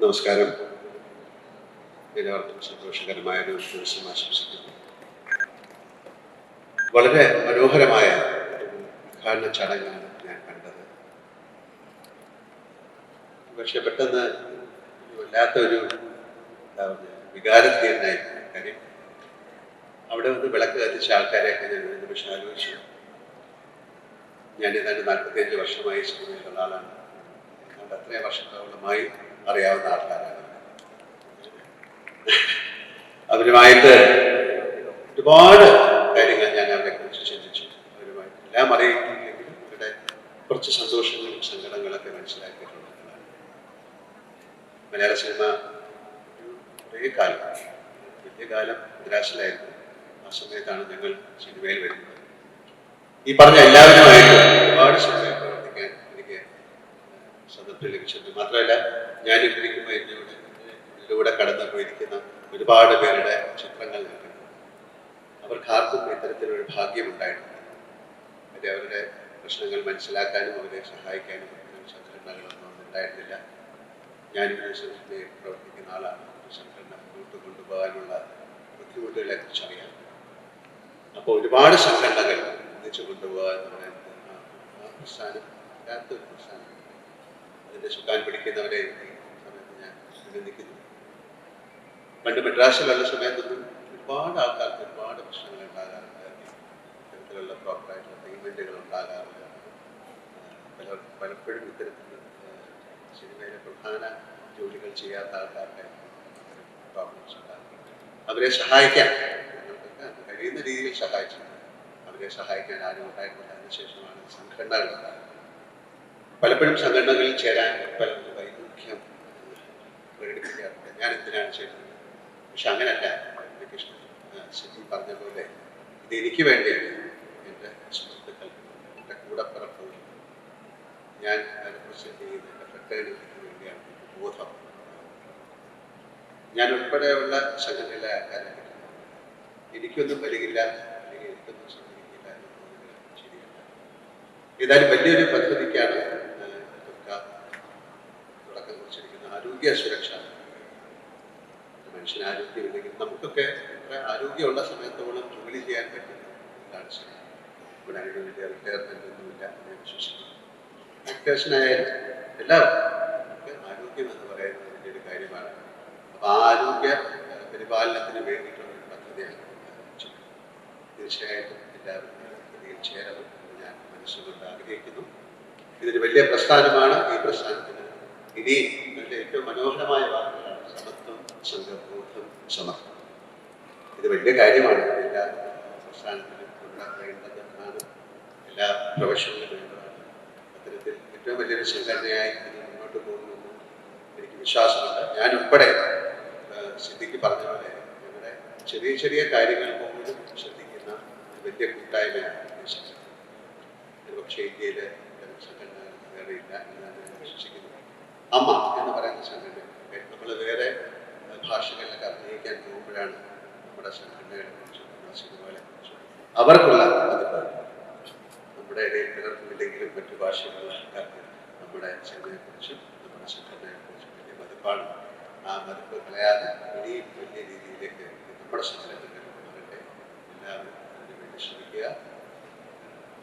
നമസ്കാരം. എല്ലാവർക്കും സന്തോഷകരമായ ഒരു ദിവസം ആശംസിക്കുന്നു. വളരെ മനോഹരമായ ഒരു ഉദ്ഘാടന ചടങ്ങാണ് ഞാൻ കണ്ടത്. പക്ഷെ പെട്ടെന്ന് വല്ലാത്തൊരു എന്താ പറയുക വികാരധീരനായി കാര്യം. അവിടെ വന്ന് വിളക്ക് കത്തിച്ച ആൾക്കാരെയൊക്കെ ഞാൻ ഒരു നിമിഷം ആലോചിച്ചു. ഞാൻ ഏതാണ്ട് നാൽപ്പത്തിയഞ്ച് വർഷമായി സിനിമയിലുള്ള ആളാണ്. അത്രയും വർഷത്തോളമായി അറിയാവുന്ന ആൾക്കാരാണ്. അവരുമായിട്ട് ഒരുപാട് കാര്യങ്ങൾ ഞാൻ അവരെ കുറിച്ച് ചിന്തിച്ചു അവരുമായിട്ട് എല്ലാം അറിയിട്ടില്ലെങ്കിലും അവരുടെ കുറച്ച് സന്തോഷങ്ങളും സങ്കടങ്ങളൊക്കെ മനസ്സിലാക്കിയിട്ടുള്ള മലയാള സിനിമ കുറേ കാലം വലിയ കാലം മദ്രാസിലായിരുന്നു ആ സമയത്താണ് ഞങ്ങൾ സിനിമയിൽ വരുന്നത്. ഈ പറഞ്ഞ എല്ലാവരുമായിട്ട് ഒരുപാട് സമയം സന്ദർഭം ലക്ഷ്യത്തിൽ മാത്രമല്ല ഞാൻ ഇരിക്കുമ്പോൾ എന്നോട് ഇതിലൂടെ കടന്നു പോയിരിക്കുന്ന ഒരുപാട് പേരുടെ ചിത്രങ്ങൾ ഞാൻ അവർക്ക് ആർക്കും ഇത്തരത്തിലൊരു ഭാഗ്യമുണ്ടായിട്ടുണ്ട് അവരെ അവരുടെ പ്രശ്നങ്ങൾ മനസ്സിലാക്കാനും അവരെ സഹായിക്കാനും സംഘടനകളൊന്നും ഉണ്ടായിരുന്നില്ല. ഞാനിങ്ങനെ സംഘടനയിൽ പ്രവർത്തിക്കുന്ന ആളാണ്. സംഘടന മുന്നോട്ട് കൊണ്ടുപോകാനുള്ള ബുദ്ധിമുട്ടുകളെ കുറിച്ച് അറിയാം. അപ്പോൾ ഒരുപാട് സംഘടനകൾ ഒന്നിച്ചു കൊണ്ടുപോകാൻ പറയുന്നത് ആ- പ്രസ്ഥാനം വല്ലാത്തൊരു പ്രസ്ഥാനം അതിന്റെ സുഖാൻ പിടിക്കുന്നവരെ ഈ സമയത്ത് ഞാൻ അഭിനന്ദിക്കുന്നു. പണ്ട് മെഡ്രാസിലുള്ള സമയത്തൊന്നും ഒരുപാട് ആൾക്കാർക്ക് ഒരുപാട് പ്രശ്നങ്ങൾ ഉണ്ടാകാറുണ്ട്. ഇത്തരത്തിലുള്ള പ്രോപ്പറായിട്ടുള്ള പേയ്മെന്റുകൾ ഉണ്ടാകാറില്ല. പല പലപ്പോഴും ഇത്തരത്തിൽ സിനിമയിലെ പ്രധാന ജോലികൾ ചെയ്യാത്ത ആൾക്കാരുടെ പ്രോബ്ലംസ് ഉണ്ടാകും. അവരെ സഹായിക്കാൻ ഞങ്ങൾക്കൊക്കെ കഴിയുന്ന രീതിയിൽ സഹായിച്ചിട്ടുണ്ട്. അവരെ സഹായിക്കാൻ ആരും ഉണ്ടായിരുന്നില്ല. അതിനുശേഷമാണ് സംഘടനകൾ ഉണ്ടാകുന്നത് പലപ്പോഴും സംഘടനകളിൽ ചേരാൻ പലർക്കും വൈമുഖ്യം പ്രകടിപ്പിക്കാറുണ്ട് ഞാൻ എന്തിനാണ് ചേരുന്നത്? പക്ഷെ അങ്ങനല്ല. ഇഷ്ടം സിറ്റി പറഞ്ഞ പോലെ ഇത് എനിക്ക് വേണ്ടിയാണ് എന്റെ സുഹൃത്തുക്കൾ എന്റെ കൂടപ്പിറപ്പുകൾ ഞാൻ റെപ്രസെന്റ് ചെയ്യുന്ന എന്റെ ഫ്രട്ടേണിറ്റിക്ക് വേണ്ടിയാണ് ബോധം. ഞാൻ ഉൾപ്പെടെയുള്ള സംഘടനയിലെ ആൾക്കാരെ എനിക്കൊന്നും വരികില്ല അല്ലെങ്കിൽ എനിക്കൊന്നും സംഭവിക്കില്ല എന്ന് ശരിയല്ല. ഏതായാലും വലിയൊരു പദ്ധതിക്കാണ് തുടക്കം കുറിച്ചിരിക്കുന്ന. ആരോഗ്യ സുരക്ഷ. മനുഷ്യന് ആരോഗ്യമില്ലെങ്കിൽ നമുക്കൊക്കെ എത്ര ആരോഗ്യമുള്ള സമയത്തോളം ജോലി ചെയ്യാൻ പറ്റും എന്നാണ് ശരി. ഇവിടെ അതിന് വലിയ റിട്ടയർമെന്റ് ഒന്നുമില്ല ഞാൻ വിശ്വസിക്കുന്നു. ആക്ടേഴ്സിനായാലും എല്ലാവർക്കും ആരോഗ്യം എന്ന് പറയുന്നത് വലിയൊരു കാര്യമാണ്. അപ്പോൾ ആ ആരോഗ്യ പരിപാലനത്തിന് വേണ്ടിയിട്ടുള്ള ഒരു പദ്ധതിയാണ് തീർച്ചയായിട്ടും എല്ലാവരും ചേരണം എന്ന് ഞാൻ മനസ്സുകൊണ്ട് ആഗ്രഹിക്കുന്നു. ഇതൊരു വലിയ പ്രസ്ഥാനമാണ് ഈ പ്രസ്ഥാനത്തിന് ഇനി ഇതിന്റെ ഏറ്റവും മനോഹരമായ വാക്കുകളാണ് സമത്വം സംഘബോധം സമത്വം ഇത് വലിയ കാര്യമാണ്. എല്ലാ സംസ്ഥാനത്തിലും എന്നാണ് എല്ലാ പ്രൊഫഷനിലും വേണ്ടതാണ്. അത്തരത്തിൽ ഏറ്റവും വലിയൊരു സംഘടനയായി ഇത് മുന്നോട്ട് പോകുമെന്ന് എനിക്ക് വിശ്വാസമുണ്ട്. ഞാൻ ഉൾപ്പെടെ സിദ്ധിക്ക് പറഞ്ഞ പോലെ ഞങ്ങളുടെ ചെറിയ ചെറിയ കാര്യങ്ങൾ പോലും ശ്രദ്ധിക്കുന്ന വലിയ കൂട്ടായ്മയാണ് ഒരുപക്ഷെ ഇന്ത്യയിലെ സംഘടന വേറെ ഇല്ല എന്നാണ് ഞാൻ വിശ്വസിക്കുന്നത്. അമ്മ എന്ന് പറയുന്ന സംഘടന. നമ്മൾ വേറെ ഭാഷകളിലൊക്കെ അഭിനയിക്കാൻ പോകുമ്പോഴാണ് നമ്മുടെ സംഘടനകളെ കുറിച്ചും നമ്മുടെ സിനിമകളെ അവർക്കുള്ള പതിപ്പ് നമ്മുടെ ഇടയിൽ പിളർന്നില്ലെങ്കിലും മറ്റു ഭാഷകളിലുള്ള ആൾക്കാർക്ക് നമ്മുടെ സിനിമയെക്കുറിച്ചും നമ്മുടെ സംഘടനയെക്കുറിച്ചും വലിയ മതിപ്പാണ്. ആ മതിപ്പ് കളയാതെ ഇനിയും വലിയ രീതിയിലേക്ക് നമ്മുടെ സംഘടനകൾ വരട്ടെ എല്ലാവരും അതിനു വേണ്ടി ശ്രമിക്കുക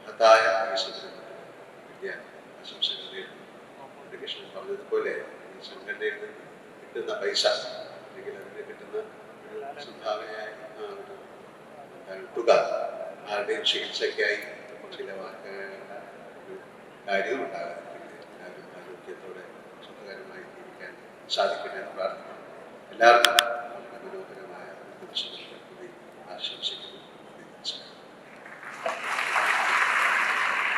ഹതായ വിദ്യ സംഘടനത്തിന് ഉണ്ണികൃഷ്ണൻ പറഞ്ഞതുപോലെ സംഘടനയിൽ നിന്ന് കിട്ടുന്ന പൈസ അല്ലെങ്കിൽ അതിന് കിട്ടുന്ന സംഭാവനയായ തുക ആരുടെയും ചികിത്സയ്ക്കായി ചിലവാക്കേണ്ട കാര്യവും ഉണ്ടാകാതിരിക്കട്ടെ ആരോഗ്യത്തോടെ സുഖകരമായി ജീവിക്കാൻ സാധിക്കട്ടെ എന്ന് പ്രാർത്ഥിക്കുന്നു. എല്ലാവർക്കും